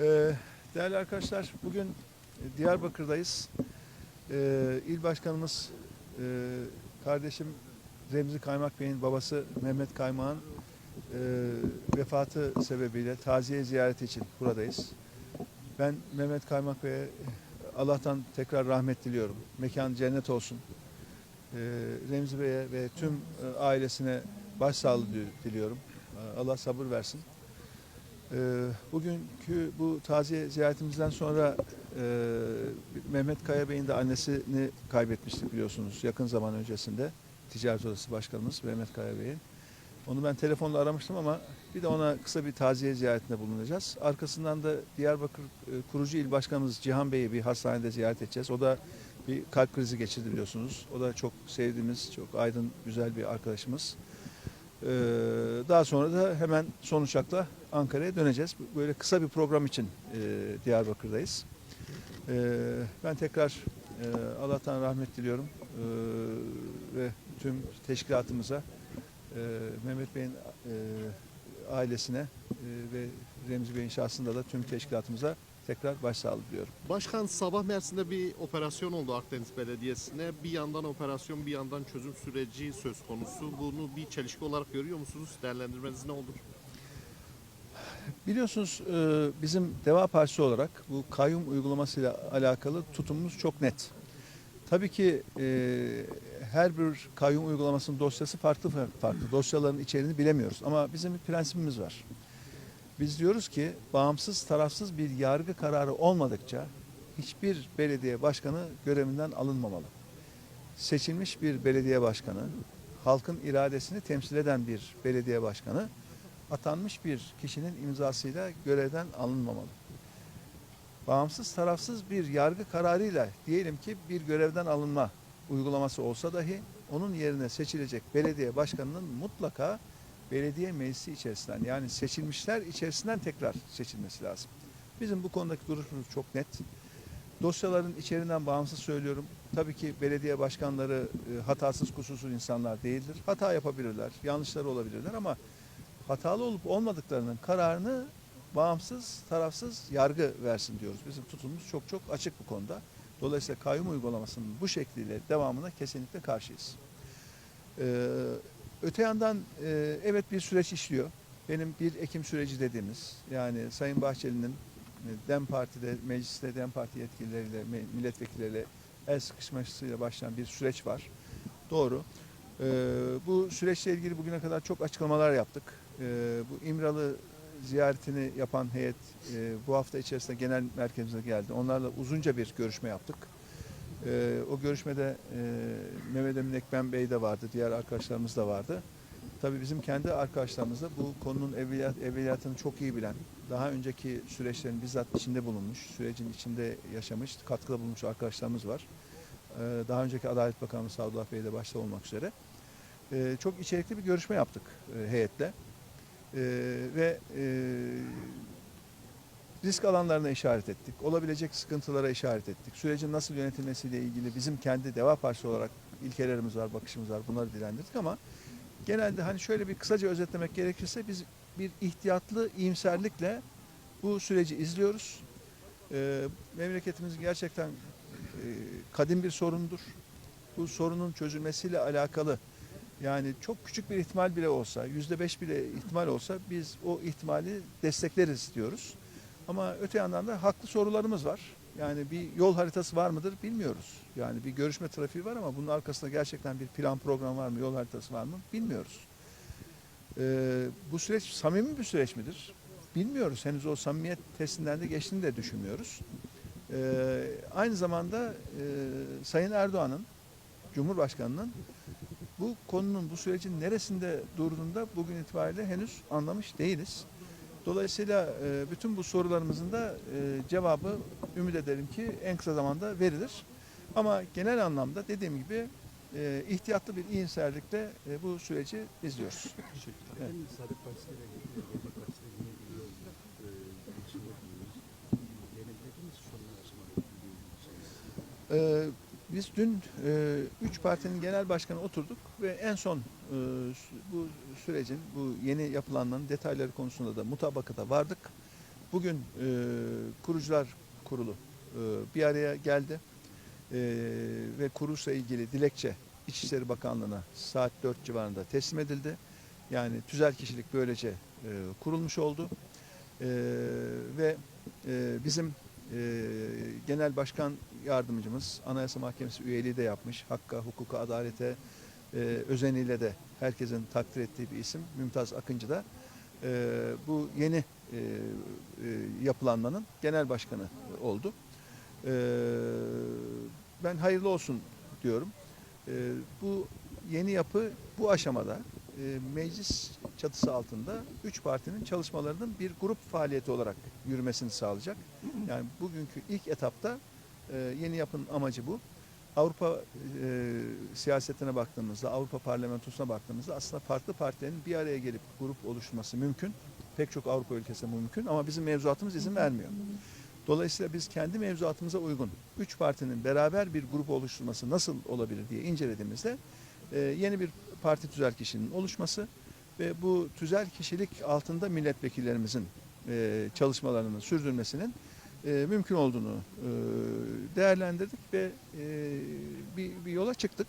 Ee, değerli arkadaşlar, bugün Diyarbakır'dayız. Ee, İl Başkanımız, e, kardeşim Remzi Kaymak Bey'in babası Mehmet Kaymak'ın e, vefatı sebebiyle taziye ziyareti için buradayız. Ben Mehmet Kaymak Bey'e Allah'tan tekrar rahmet diliyorum. Mekan cennet olsun. Ee, Remzi Bey'e ve tüm e, ailesine başsağlığı dili- diliyorum. Ee, Allah sabır versin. Ee, Bugünkü bu taziye ziyaretimizden sonra e, Mehmet Kaya Bey'in de annesini kaybetmiştik biliyorsunuz yakın zaman öncesinde. Ticaret Odası Başkanımız Mehmet Kaya Bey'in. Onu ben telefonla aramıştım ama bir de ona kısa bir taziye ziyaretinde bulunacağız. Arkasından da Diyarbakır e, kurucu il başkanımız Cihan Bey'i bir hastanede ziyaret edeceğiz. O da bir kalp krizi geçirdi biliyorsunuz. O da çok sevdiğimiz, çok aydın, güzel bir arkadaşımız. Ee, Daha sonra da hemen son uçakla Ankara'ya döneceğiz. Böyle kısa bir program için e, Diyarbakır'dayız. Ee, Ben tekrar e, Allah'tan rahmet diliyorum Ee, ve tüm teşkilatımıza, e, Mehmet Bey'in e, ailesine e, ve Remzi Bey'in şahsında da tüm teşkilatımıza tekrar başsağlığı diliyorum. Başkan sabah Mersin'de bir operasyon oldu Akdeniz Belediyesi'ne. Bir yandan operasyon bir yandan çözüm süreci söz konusu. Bunu bir çelişki olarak görüyor musunuz? Değerlendirmeniz ne olur? Biliyorsunuz e, bizim Deva Partisi olarak bu kayyum uygulamasıyla alakalı tutumumuz çok net. Tabii ki e, her bir kayyum uygulamasının dosyası farklı farklı. Dosyaların içeriğini bilemiyoruz ama bizim bir prensibimiz var. Biz diyoruz ki bağımsız tarafsız bir yargı kararı olmadıkça hiçbir belediye başkanı görevinden alınmamalı. Seçilmiş bir belediye başkanı, halkın iradesini temsil eden bir belediye başkanı atanmış bir kişinin imzasıyla görevden alınmamalı. Bağımsız tarafsız bir yargı kararıyla diyelim ki bir görevden alınma uygulaması olsa dahi onun yerine seçilecek belediye başkanının mutlaka belediye meclisi içerisinden yani seçilmişler içerisinden tekrar seçilmesi lazım. Bizim bu konudaki duruşumuz çok net. Dosyaların içeriğinden bağımsız söylüyorum. Tabii ki belediye başkanları e, hatasız kusursuz insanlar değildir. Hata yapabilirler, yanlışları olabilirler ama hatalı olup olmadıklarının kararını bağımsız, tarafsız yargı versin diyoruz. Bizim tutumumuz çok çok açık bu konuda. Dolayısıyla kayyum uygulamasının bu şekliyle devamına kesinlikle karşıyız. Ee, öte yandan e, evet bir süreç işliyor. Benim 1 Ekim süreci dediğimiz yani Sayın Bahçeli'nin e, DEM Parti'de, mecliste DEM Parti yetkilileriyle, milletvekilleriyle el sıkışmasıyla başlayan bir süreç var. Doğru. Ee, bu süreçle ilgili bugüne kadar çok açıklamalar yaptık. Ee, bu İmralı ziyaretini yapan heyet e, bu hafta içerisinde genel merkezimize geldi. Onlarla uzunca bir görüşme yaptık. Ee, o görüşmede e, Mehmet Emin Ekben Bey de vardı, diğer arkadaşlarımız da vardı. Tabii bizim kendi arkadaşlarımız da bu konunun evveliyat, evveliyatını çok iyi bilen, daha önceki süreçlerin bizzat içinde bulunmuş, sürecin içinde yaşamış, katkıda bulunmuş arkadaşlarımız var. Ee, daha önceki Adalet Bakanı Sadullah Bey de başta olmak üzere. Ee, çok içerikli bir görüşme yaptık e, heyetle. Ee, ve e, risk alanlarına işaret ettik. Olabilecek sıkıntılara işaret ettik. Sürecin nasıl yönetilmesiyle ilgili bizim kendi Deva Partisi olarak ilkelerimiz var, bakışımız var. Bunları dilendirdik ama genelde hani şöyle bir kısaca özetlemek gerekirse biz bir ihtiyatlı iyimserlikle bu süreci izliyoruz. Ee, memleketimiz gerçekten e, kadim bir sorundur. Bu sorunun çözülmesiyle alakalı yani çok küçük bir ihtimal bile olsa, yüzde beş bile ihtimal olsa biz o ihtimali destekleriz diyoruz. Ama öte yandan da haklı sorularımız var. Yani bir yol haritası var mıdır bilmiyoruz. Yani bir görüşme trafiği var ama bunun arkasında gerçekten bir plan program var mı, yol haritası var mı bilmiyoruz. Ee, bu süreç samimi bir süreç midir? Bilmiyoruz. Henüz o samimiyet testinden de geçtiğini de düşünmüyoruz. Ee, aynı zamanda e, Sayın Erdoğan'ın, Cumhurbaşkanı'nın bu konunun, bu sürecin neresinde durduğunu da bugün itibariyle henüz anlamış değiliz. Dolayısıyla e, bütün bu sorularımızın da e, cevabı ümit ederim ki en kısa zamanda verilir. Ama genel anlamda dediğim gibi e, ihtiyatlı bir iyimserlikle e, bu süreci izliyoruz. Evet. İyi oldu. Ee, biz dün e, üç partinin genel başkanı oturduk ve en son bu sürecin, bu yeni yapılanların detayları konusunda da mutabakata vardık. bugün e, kurucular kurulu e, bir araya geldi E, ve kuruluşla ilgili dilekçe İçişleri Bakanlığı'na saat 4 civarında teslim edildi. Yani tüzel kişilik böylece e, kurulmuş oldu. E, ve e, bizim e, Genel Başkan Yardımcımız Anayasa Mahkemesi üyeliği de yapmış. Hakka, hukuka, adalete e, özeniyle de herkesin takdir ettiği bir isim Mümtaz Akıncı da e, bu yeni e, e, yapılanmanın genel başkanı oldu. E, ben hayırlı olsun diyorum. E, bu yeni yapı bu aşamada e, meclis çatısı altında üç partinin çalışmalarının bir grup faaliyeti olarak yürümesini sağlayacak. Yani bugünkü ilk etapta e, yeni yapının amacı bu. Avrupa e, siyasetine baktığımızda, Avrupa parlamentosuna baktığımızda aslında farklı partilerin bir araya gelip grup oluşturması mümkün. Pek çok Avrupa ülkesinde mümkün ama bizim mevzuatımız izin vermiyor. Dolayısıyla biz kendi mevzuatımıza uygun üç partinin beraber bir grup oluşturması nasıl olabilir diye incelediğimizde e, yeni bir parti tüzel kişinin oluşması ve bu tüzel kişilik altında milletvekillerimizin e, çalışmalarının sürdürmesinin e, mümkün olduğunu e, değerlendirdik ve e, bir, bir yola çıktık.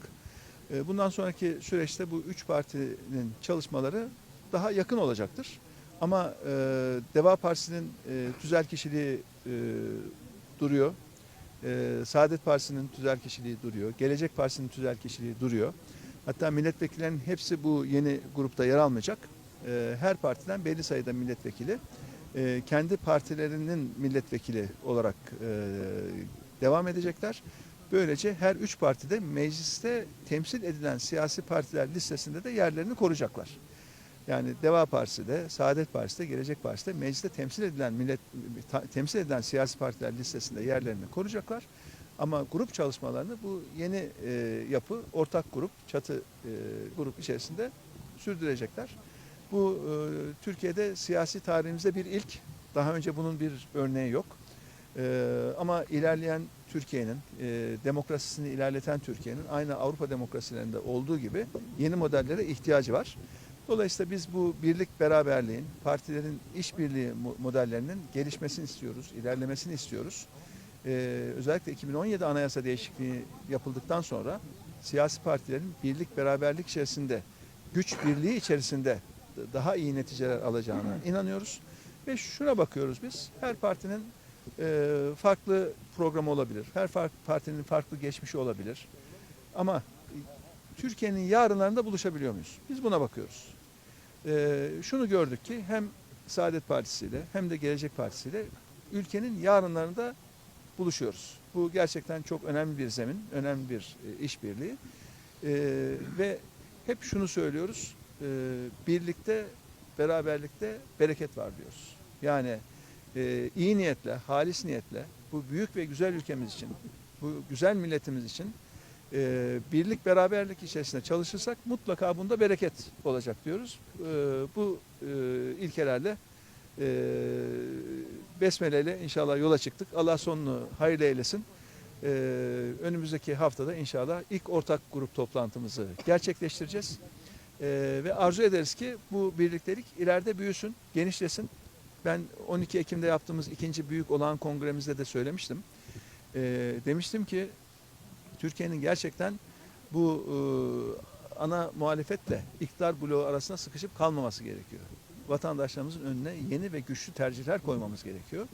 E, bundan sonraki süreçte bu üç partinin çalışmaları daha yakın olacaktır. Ama e, Deva Partisi'nin e, tüzel kişiliği e, duruyor. E, Saadet Partisi'nin tüzel kişiliği duruyor. Gelecek Partisi'nin tüzel kişiliği duruyor. Hatta milletvekillerinin hepsi bu yeni grupta yer almayacak. E, her partiden belli sayıda milletvekili e, kendi partilerinin milletvekili olarak e, devam edecekler. Böylece her üç partide mecliste temsil edilen siyasi partiler listesinde de yerlerini koruyacaklar. Yani Deva Partisi de, Saadet Partisi de, Gelecek Partisi de mecliste temsil edilen millet temsil edilen siyasi partiler listesinde yerlerini koruyacaklar. Ama grup çalışmalarını bu yeni e, yapı, ortak grup, çatı e, grup içerisinde sürdürecekler. Bu e, Türkiye'de siyasi tarihimizde bir ilk. Daha önce bunun bir örneği yok. E, ama ilerleyen Türkiye'nin, e, demokrasisini ilerleten Türkiye'nin aynı Avrupa demokrasilerinde olduğu gibi yeni modellere ihtiyacı var. Dolayısıyla biz bu birlik beraberliğin, partilerin işbirliği mo- modellerinin gelişmesini istiyoruz, ilerlemesini istiyoruz. Ee, özellikle 2017 anayasa değişikliği yapıldıktan sonra siyasi partilerin birlik beraberlik içerisinde, güç birliği içerisinde daha iyi neticeler alacağına inanıyoruz. Ve şuna bakıyoruz biz, her partinin e, farklı programı olabilir, her partinin farklı geçmişi olabilir. Ama Türkiye'nin yarınlarında buluşabiliyor muyuz? Biz buna bakıyoruz. Ee, şunu gördük ki hem Saadet Partisi ile hem de Gelecek Partisi ile ülkenin yarınlarında buluşuyoruz. Bu gerçekten çok önemli bir zemin, önemli bir e, işbirliği. Ee, ve hep şunu söylüyoruz, e, birlikte, beraberlikte bereket var diyoruz. Yani e, iyi niyetle, halis niyetle bu büyük ve güzel ülkemiz için, bu güzel milletimiz için e, birlik beraberlik içerisinde çalışırsak mutlaka bunda bereket olacak diyoruz. E, bu e, ilkelerle e, besmeleyle inşallah yola çıktık. Allah sonunu hayırlı eylesin. E, önümüzdeki haftada inşallah ilk ortak grup toplantımızı gerçekleştireceğiz. E, ve arzu ederiz ki bu birliktelik ileride büyüsün, genişlesin. Ben 12 Ekim'de yaptığımız ikinci büyük olağan kongremizde de söylemiştim. E, demiştim ki Türkiye'nin gerçekten bu e, ana muhalefetle iktidar bloğu arasında sıkışıp kalmaması gerekiyor. Vatandaşlarımızın önüne yeni ve güçlü tercihler koymamız gerekiyor.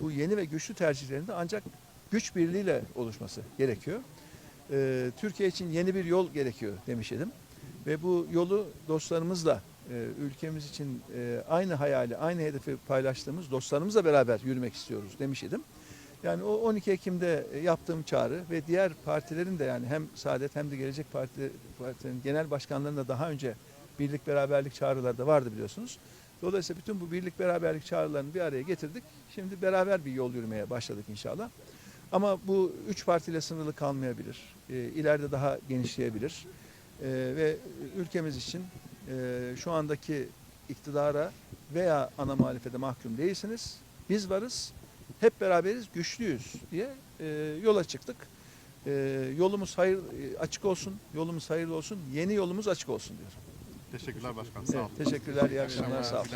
Bu yeni ve güçlü tercihlerin de ancak güç birliğiyle oluşması gerekiyor. E, Türkiye için yeni bir yol gerekiyor demiş idim. Ve bu yolu dostlarımızla, e, ülkemiz için e, aynı hayali, aynı hedefi paylaştığımız dostlarımızla beraber yürümek istiyoruz demiş idim. Yani o 12 Ekim'de yaptığım çağrı ve diğer partilerin de yani hem Saadet hem de Gelecek Parti partilerin genel başkanlarının da daha önce birlik beraberlik çağrıları da vardı biliyorsunuz. Dolayısıyla bütün bu birlik beraberlik çağrılarını bir araya getirdik. Şimdi beraber bir yol yürümeye başladık inşallah. Ama bu üç partiyle sınırlı kalmayabilir. E, ileride daha genişleyebilir. E, ve ülkemiz için e, şu andaki iktidara veya ana muhalefete mahkum değilsiniz. Biz varız hep beraberiz, güçlüyüz diye e, yola çıktık. E, yolumuz hayır e, açık olsun, yolumuz hayırlı olsun, yeni yolumuz açık olsun diyor. Teşekkürler başkan. Sağ olun. Evet, teşekkürler, iyi akşamlar, sağ olun.